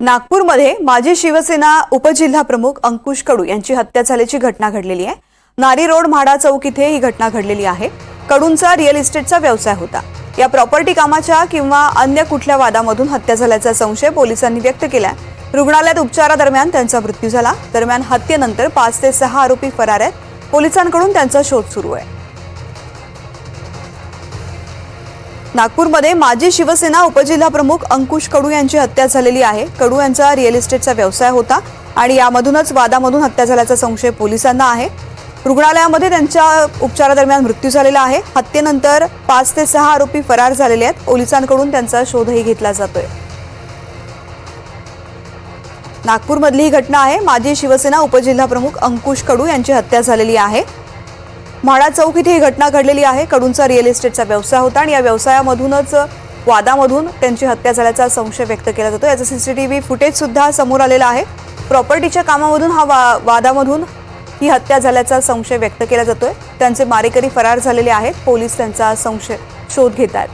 नागपूरमध्ये माजी शिवसेना उपजिल्हा प्रमुख अंकुश कडू यांची हत्या झाल्याची घटना घडलेली आहे. नारी रोड म्हाडा चौक इथे ही घटना घडलेली आहे. कडूंचा रिअल इस्टेटचा व्यवसाय होता. या प्रॉपर्टी कामाच्या किंवा अन्य कुठल्या वादामधून हत्या झाल्याचा संशय पोलिसांनी व्यक्त केला रुग्णालयात उपचारादरम्यान त्यांचा मृत्यू झाला. दरम्यान हत्येनंतर पाच ते सहा आरोपी फरार आहेत. पोलिसांकडून त्यांचा शोध सुरू आहे. नागपूरमध्ये माजी शिवसेना उपजिल्हा प्रमुख अंकुश कडू यांची हत्या झालेली आहे. कडू यांचा रिअल इस्टेटचा व्यवसाय होता आणि यामधूनच वादामधून हत्या झाल्याचा संशय पोलिसांना आहे. रुग्णालयामध्ये त्यांच्या उपचारादरम्यान मृत्यू झालेला आहे. हत्येनंतर पाच ते सहा आरोपी फरार झालेले आहेत. पोलिसांकडून त्यांचा शोधही घेतला जातोय. नागपूरमधली ही घटना आहे. माजी शिवसेना उपजिल्हाप्रमुख अंकुश कडू यांची हत्या झालेली आहे. म्हाडा चौक इथे ही घटना घडलेली आहे. कडूंचा रिअल इस्टेटचा व्यवसाय होता आणि या व्यवसायामधूनच वादामधून त्यांची हत्या झाल्याचा संशय व्यक्त केला जातो. याचं टी व्ही फुटेजसुद्धा समोर आलेला आहे. प्रॉपर्टीच्या कामामधून हा वा वादामधून ही हत्या झाल्याचा संशय व्यक्त केला जातोय. त्यांचे मारेकरी फरार झालेले आहेत. पोलीस त्यांचा संशय शोध घेत आहेत.